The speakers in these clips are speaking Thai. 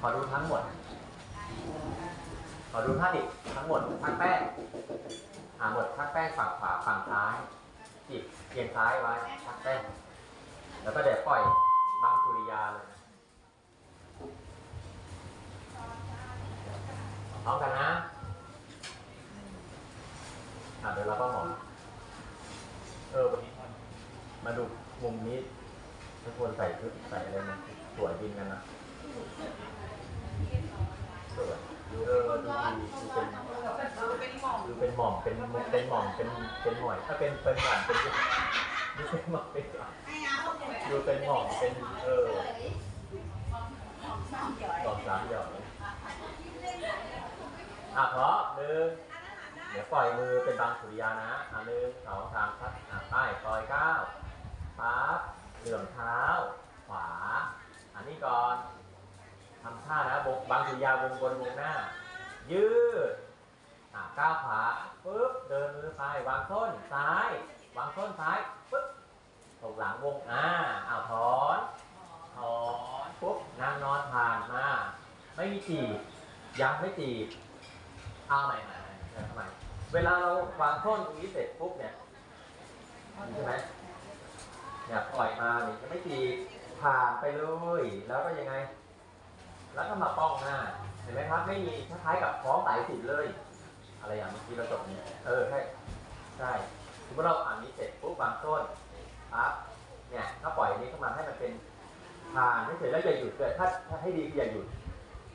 ขอดูทั้งหมด ขอดูท่าดิบทั้งหมดทักแป้งอ่าหมดทักแป้งฝั่งขวาฝั่งซ้ายจีบเอียงซ้ายไว้ทักแป้งแล้วก็เดี๋ยวปล่อยบางสุริยาเลยพร้อมกันนะอะเดี๋ยวเราก็หมอเออวันนี้มาดูมุมนี้ทุกคนใส่ชุดใส่อะไรมันสวยจริงกันนะ คือเป็นหม่อมเป็นเป็นหม่อมเป็นเป็นหน่วยถ้าเป็นเป็นหม่อมเป็นไม่ใช่หม่อมเป็นหม่อมเป่วยดูเป็นหม่อมเป็นเออสองสามหยอดอะเพราะหนึ่งเดี๋ยวปล่อยมือเป็นบางสุริยานะอะหนึ่งสองสามครับอะไปปล่อยเก้าปั๊บเหลื่อมเท้า ขวา อันนี้ก่อน ทำท่านะบกบางสุยาวงบนวงหน้า ยืดก้าวขาปึ๊บเดินมือไปวางส้นซ้าย วางส้นซ้ายปึ๊บตกหลังวงอ่าอ้าวถอนถอนปุ๊บนางนอนผ่านมาไม่มีจีบยังไม่จีบเอาใหม่ใหม่ใหม่ใหม่ทำไมเวลาเราวางส้นตรงนี้เสร็จปุ๊บเนี่ยใช่ไหมเนี่ยปล่อยมาเนี่ยจะไม่จีบผ่านไปเลยแล้วก็ยังไง แล้วก็มาป้องหน้า เห็นไหมครับ ไม่มีคล้ายๆกับคล้องสายสิญจนเลย อะไรอย่างเมื่อกี้เราจบเนี่ยเออใช่ใช่สมมติเราอ่านนี้เสร็จปุ๊บวางต้นปั๊บเนี่ยถ้าปล่อยอันนี้เข้ามาให้มันเป็นทานไม่เสร็จแล้วอย่าหยุดเลยถ้าถ้าให้ดีออย่าหยุด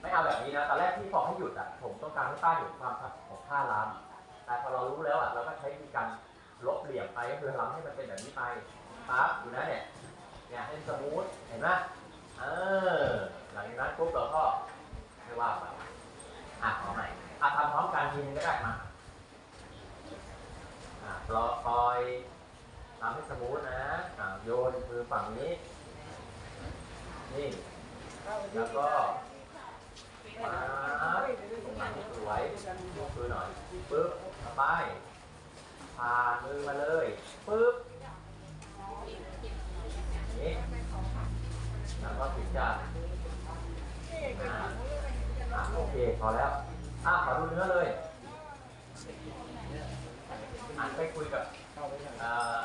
ไม่เอาแบบนี้นะตอนแรกที่บอกให้หยุดอะผมต้องการให้ป้าหยุดความขัดของท่าล้ำแต่พอเรารู้แล้วอะเราก็ใช้วิธีการลบเหลี่ยมไปก็คือล้ำให้มันเป็นแบบนี้ไปปั๊บอยู่นะเนี่ยเนี่ยให้สมูทเห็นไหมเออ หลังจากนั้นปุ๊บเราก็ไม่ว่าไปอะขอใหม่อะทำพร้อมกันทีนึงก็ได้มาอ่าปลอคอยทำให้สมูทนะอ่าโยนคือฝั่งนี้ นี่ แล้วก็มาตรงหลังสวยยกมือหน่อยปึ๊บไปผ่านมือมาเลยปึ๊บนี่แล้วก็ถึงจะอ่าอ่าโอ เคพอแล้วอะขอดูเนื้อเลยอ่านไปคุยกับเอ่อ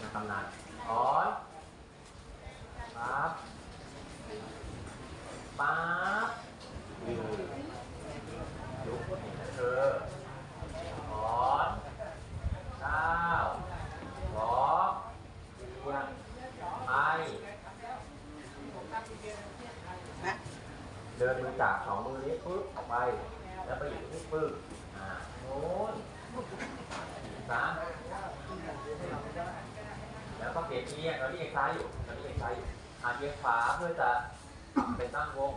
นักตำนานอ๋อนปั๊บปั๊บยืดยุบนี่นะเธออ๋อนเก้าสองเอียงไป เดินมือจากสองมือนี้ปึ๊บออกไป แล้วไปอยู่ที่ปึ๊บอ่าโน้นสามแล้วก็เปลี่ยนเอียงเราเอียงซ้ายอยู่เราเอียงซ้ายอยู่อาเอียงขวาเพื่อจะไปตั้งวง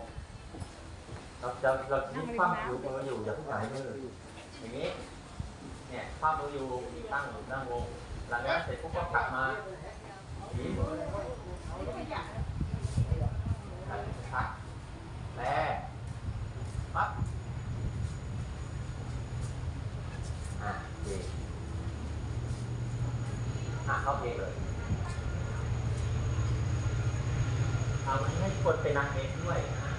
เราจะเรายิ้มคว่ำอยู่มืออยู่อย่าเพิ่งหายมืออย่างนี้ เนี่ยคว่ำมืออยู่ตั้งตั้งวงหลังจากนั้นเสร็จปุ๊บก็กลับมายิ้มชักแรกปั๊บ อะโอเค อะเข้าเพลงเลยเอาให้คนเป็นนางเอกด้วยนะ